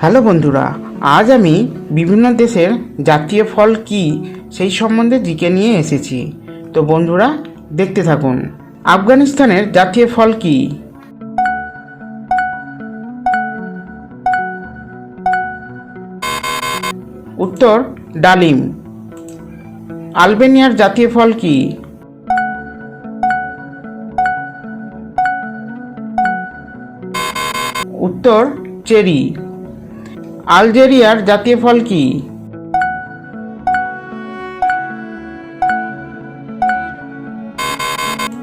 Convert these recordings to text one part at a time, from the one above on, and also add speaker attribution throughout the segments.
Speaker 1: Hello বন্ধুরা, আজ আমি বিভিন্ন দেশের জাতীয় ফল কি সেই সম্বন্ধে জিকে নিয়ে এসেছি। তো বন্ধুরা, দেখতে থাকুন। আফগানিস্তানের জাতীয় ফল কি? উত্তর, ডালিম। আলবেনিয়ার জাতীয় ফল কি? উত্তর, চেরি। আলজেরিয়ার জাতীয় ফল কি?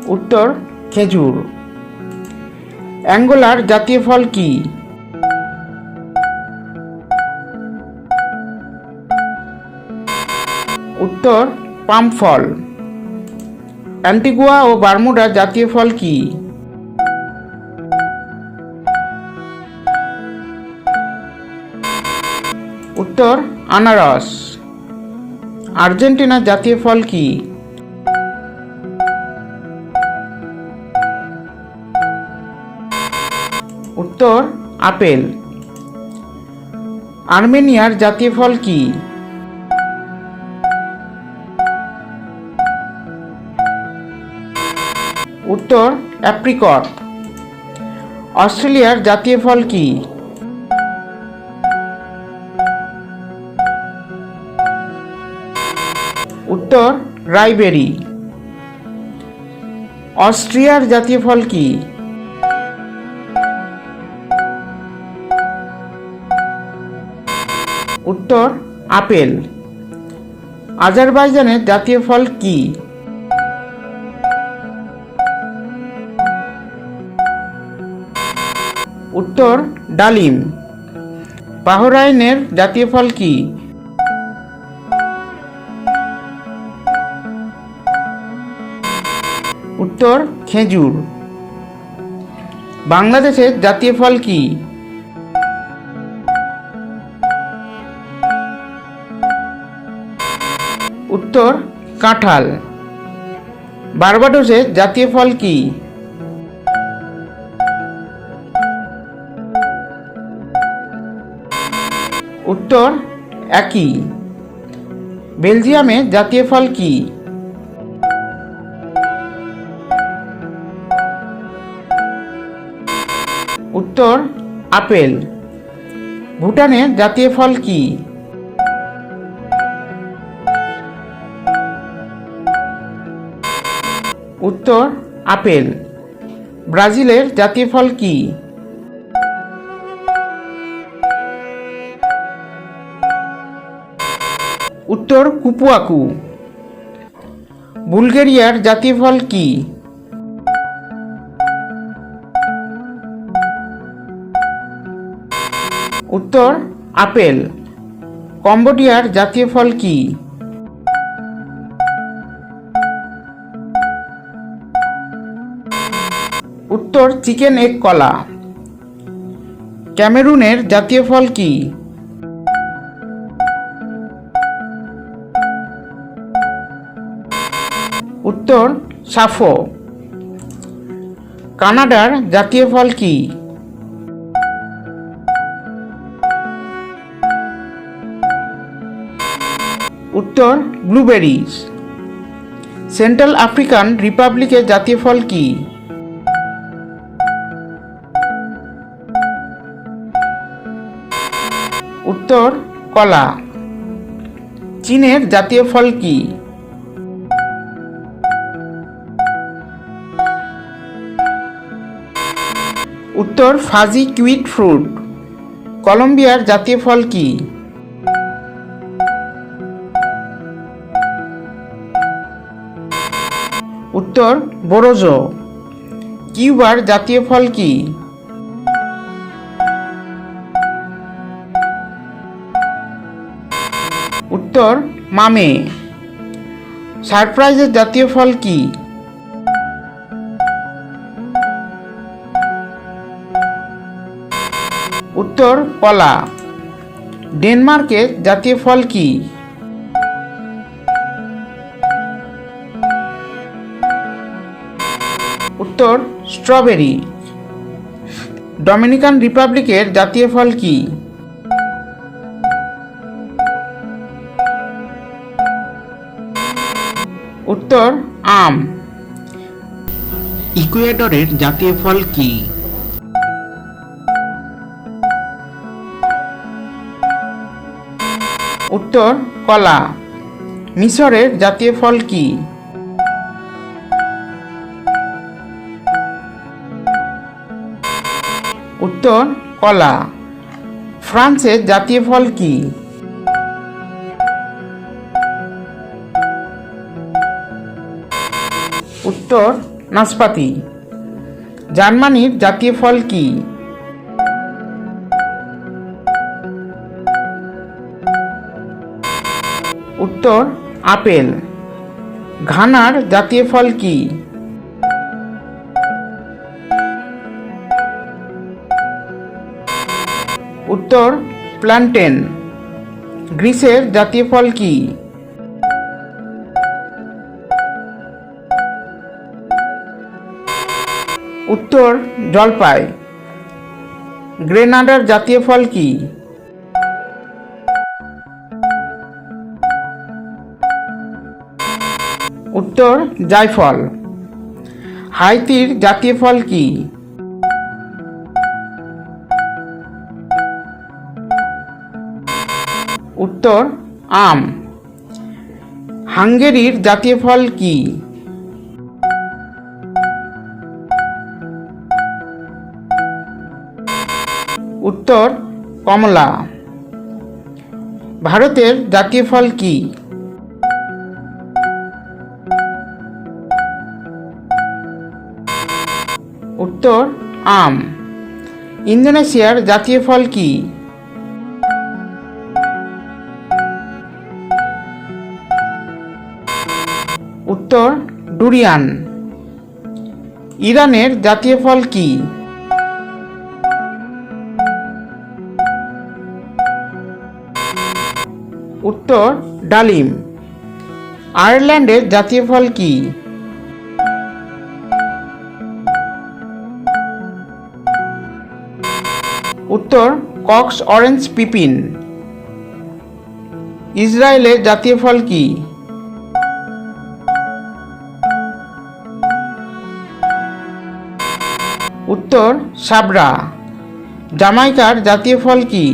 Speaker 1: উত্তর, খেজুর। অ্যাঙ্গোলার জাতীয় ফল কি? উত্তর, পাম ফল। অ্যান্টিগুয়া ও বারমুডার জাতীয় ফল কি? উত্তর, আনারস। আর্জেন্টিনার জাতীয় ফল কি? উত্তর, আপেল। আর্মেনিয়ার জাতীয় ফল কি? উত্তর, অ্যাপ্রিকট। অস্ট্রেলিয়ার জাতীয় ফল কি? উত্তর, রাইবেরি। অস্ট্রিয়ার জাতীয় ফল কি? উত্তর, আপেল। আজারবাইজানের জাতীয় ফল কি? উত্তর, ডালিম। বাহরাইনের জাতীয় ফল কি? উত্তর, খেজুর। বাংলাদেশের জাতীয় ফল কি? উত্তর, কাঁঠাল। বারবাডোসের জাতীয় ফল কি? উত্তর, একই। বেলজিয়ামে জাতীয় ফল কি? উত্তর, আপেল। ভুটানের জাতীয় ফল কি? উত্তর, আপেল। ব্রাজিলের জাতীয় ফল কি? উত্তর, কুপুয়াকু। বুলগেরিয়ার জাতীয় ফল কি? উত্তর, আপেল। কম্বোডিয়ার জাতীয় ফল কি? উত্তর, চিকেন এগ কলা। ক্যামেরুনের জাতীয় ফল কি? উত্তর, সাফো। কানাডার জাতীয় ফল কি? উত্তর ব্লুবেরিজ সেন্ট্রাল আফ্রিকান রিপাবলিকের জাতীয় ফল কি? উত্তর, কলা। চীনের জাতীয় ফল কি? উত্তর, ফাজি কিউইট ফ্রুট। কলম্বিয়ার জাতীয় ফল কি? উত্তর, বোরোজো। কিউবার জাতীয় ফল কি? উত্তর, মামে। সারপ্রাইজের জাতীয় ফল কি? উত্তর, কলা। ডেনমার্কের জাতীয় ফল কি? উত্তর স্ট্রবেরি। ডমিনিকান রিপাবলিকের জাতীয় ফল কি? উত্তর আম। ইকুয়েডরের জাতীয় ফল কি? উত্তর কলা। মিশরের জাতীয় ফল কি? উত্তর, কলা। ফ্রান্সের জাতীয় ফল কি? উত্তর, নাশপাতি। জার্মানির জাতীয় ফল কি? উত্তর, আপেল। ঘানার জাতীয় ফল কি? উত্তর, প্লান্টেন। গ্রিসের জাতীয় ফল কি? উত্তর, জলপাই। গ্রেনাডার জাতীয় ফল কি? উত্তর, জায়ফল। হাইতির জাতীয় ফল কি? উত্তর, আম। হাঙ্গেরির জাতীয় ফল কি? উত্তর, কমলা। ভারতের জাতীয় ফল কি? উত্তর, আম। ইন্দোনেশিয়ার জাতীয় ফল কি? উত্তর ডুরিয়ান। ইরানের জাতীয় ফল কি? উত্তর, ডালিম। আয়ারল্যান্ডের জাতীয় ফল কি? উত্তর, কক্স অরেঞ্জ পিপিন। ইসরায়েলের জাতীয় ফল কি? উত্তর, সাবরা। জামাইকার জাতীয় ফল কি?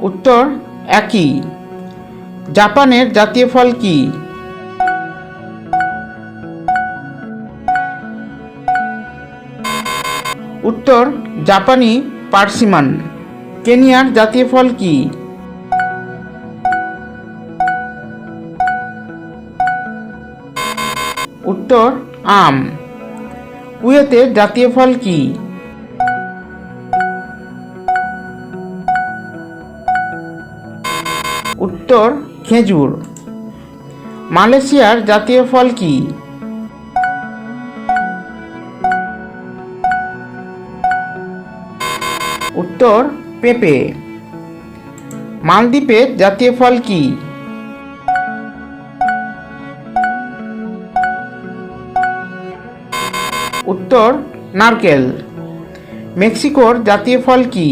Speaker 1: উত্তর, একই। জাপানের জাতীয় ফল কি? উত্তর, জাপানি পার্সিমান। কেনিয়ার জাতীয় ফল কি? উত্তর, আম। কুয়েতের জাতীয় ফল কি? উত্তর, খেজুর। মালয়েশিয়ার জাতীয় ফল কি? উত্তর, পেঁপে। মালদ্বীপের জাতীয় ফল কি? উত্তর, নারকেল। মেক্সিকোর জাতীয় ফল কি?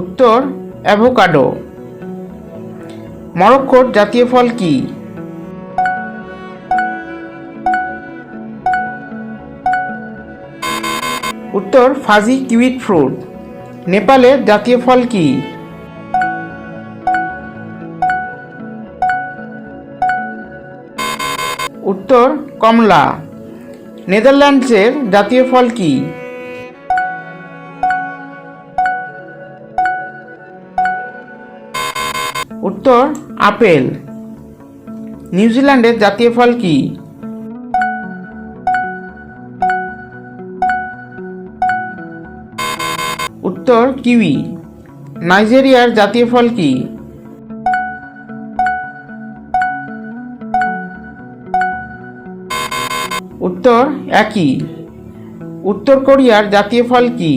Speaker 1: উত্তর, অ্যাভোকাডো। মরক্কোর জাতীয় ফল কি? উত্তর, ফাজি কিউইট ফ্রুট। নেপালের জাতীয় ফল কি? উত্তর, কমলা। নেদারল্যান্ডসের জাতীয় ফল কি? উত্তর, আপেল। নিউজিল্যান্ডের জাতীয় ফল কি? উত্তর, কিউই। নাইজেরিয়ার জাতীয় ফল কি? উত্তর একই। উত্তর কোরিয়ার জাতীয় ফল কি?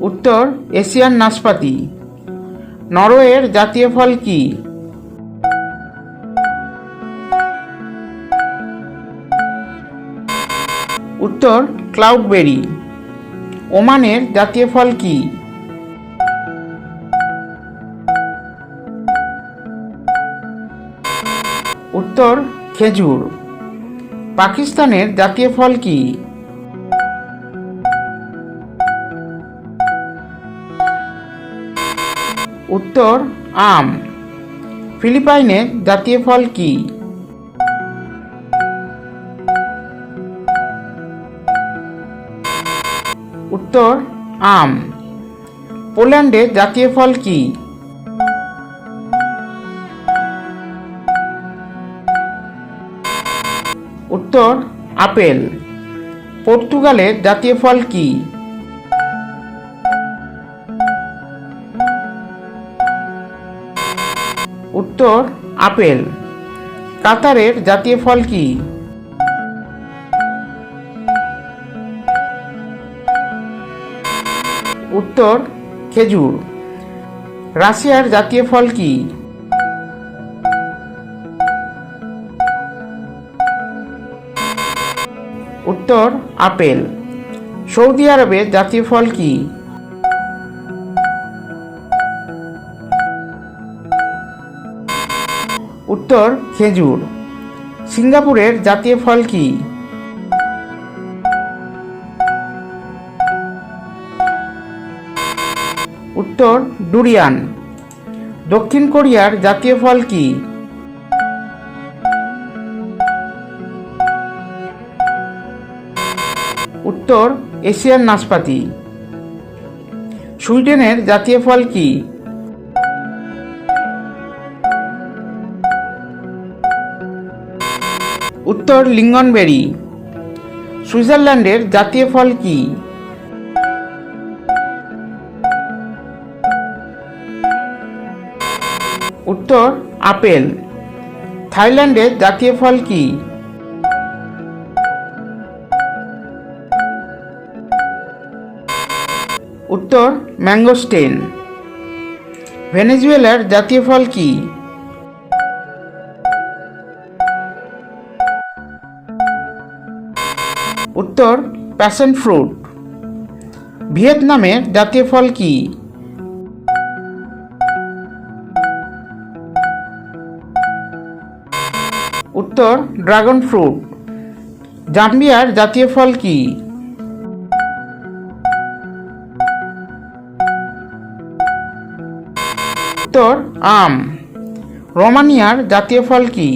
Speaker 1: উত্তর এশিয়ান নাশপাতি। নরওয়ের জাতীয় ফল কি? উত্তর ক্লাউডবেরি। ওমানের জাতীয় ফল কী? উত্তর, খেজুর। পাকিস্তানের জাতীয় ফল কি? উত্তর, আম। ফিলিপাইনের জাতীয় ফল কি? উত্তর, আম। পোল্যান্ডের জাতীয় ফল কি? উত্তর, আপেল। পর্তুগালের জাতীয় ফল কি? উত্তর, আপেল। কাতারের জাতীয় ফল কি? উত্তর, খেজুর। রাশিয়ার জাতীয় ফল কি? উত্তর, আপেল। সৌদি আরবের জাতীয় ফল কি? উত্তর, খেজুর। সিঙ্গাপুরের জাতীয় ফল কি? উত্তর, ডুরিয়ান। দক্ষিণ কোরিয়ার জাতীয় ফল কি? উত্তর এশিয়ান নাশপাতি। সুইডেনের জাতীয় ফল কি? উত্তর লিঙ্গনবেরি সুইজারল্যান্ডের জাতীয় ফল কি? উত্তর, আপেল। থাইল্যান্ডের জাতীয় ফল কি? উত্তর ম্যাঙ্গোস্টেন ভেনেজুয়েলার জাতীয় ফল কি? উত্তর, প্যাশন ফ্রুট। ভিয়েতনামের জাতীয় ফল কি? উত্তর, ড্রাগন ফ্রুট। জাম্বিয়ার জাতীয় ফল কি? উত্তর, আম। রোমানিয়ার জাতীয় ফল কি?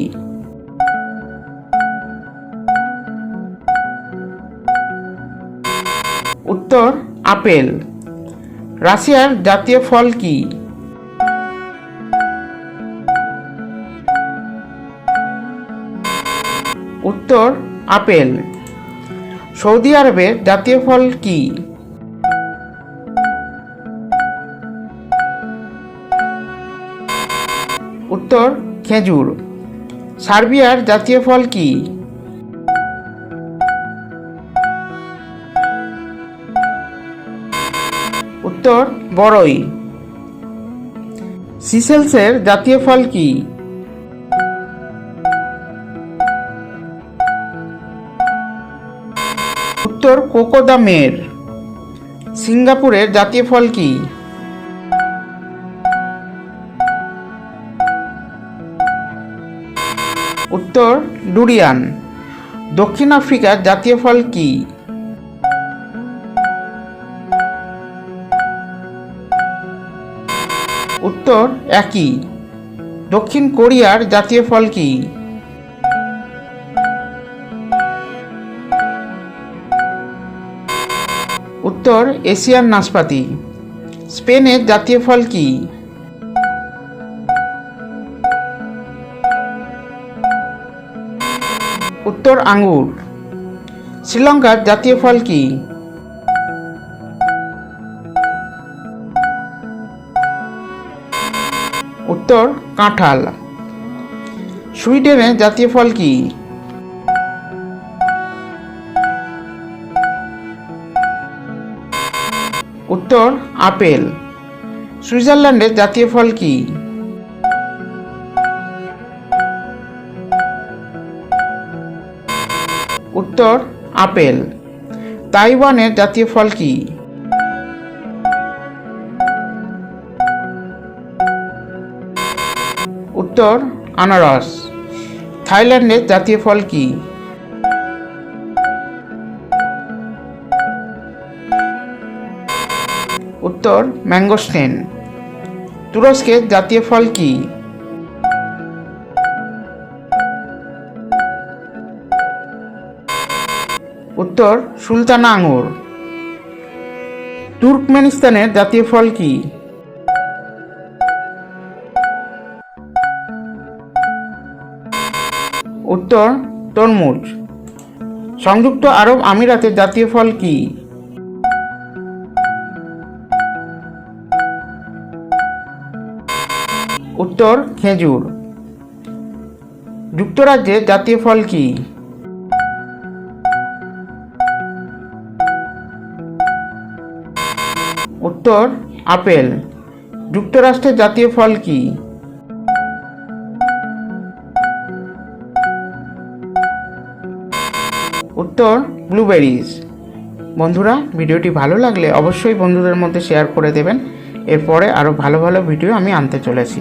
Speaker 1: উত্তর, আপেল। রাশিয়ার জাতীয় ফল কি? উত্তর, আপেল। সৌদি আরবের জাতীয় ফল কি? উত্তর, খেজুর। সার্বিয়ার জাতীয় ফল কি? উত্তর বড়ই সিসেলসের জাতীয় ফল কি? উত্তর, কোকোদামের। সিঙ্গাপুরের জাতীয় ফল কি? উত্তর, ডুরিয়ান। দক্ষিণ আফ্রিকার জাতীয় ফল কি? উত্তর, একই। দক্ষিণ কোরিয়ার জাতীয় ফল কি? উত্তর, এশিয়ান নাশপাতি। স্পেনের জাতীয় ফল কি? উত্তর আঙ্গুর। শ্রীলঙ্কার জাতীয় ফল কি? উত্তর, কাঁঠাল। সুইডেনের জাতীয় ফল কি? উত্তর, আপেল। সুইজারল্যান্ডের জাতীয় ফল কি? উত্তর, আপেল। তাইওয়ানের জাতীয় ফল কি? উত্তর, আনারস। থাইল্যান্ডের জাতীয় ফল কি? উত্তর, ম্যাঙ্গোস্টেন। তুরস্কের জাতীয় ফল কি? উত্তর, সুলতানা আঙুর। তুর্কমেনিস্তানের জাতীয় ফল কি? উত্তর, তরমুজ। সংযুক্ত আরব আমিরাতের জাতীয় ফল কি? উত্তর, খেজুর। যুক্তরাজ্যের জাতীয় ফল কি? উত্তর, আপেল। যুক্তরাষ্ট্রের জাতীয় ফল কি? উত্তর, ব্লুবেরিজ। বন্ধুরা, ভিডিওটি ভালো লাগলে অবশ্যই বন্ধুদের মধ্যে শেয়ার করে দেবেন। এরপরে আরও ভালো ভালো ভিডিও আমি আনতে চলেছি।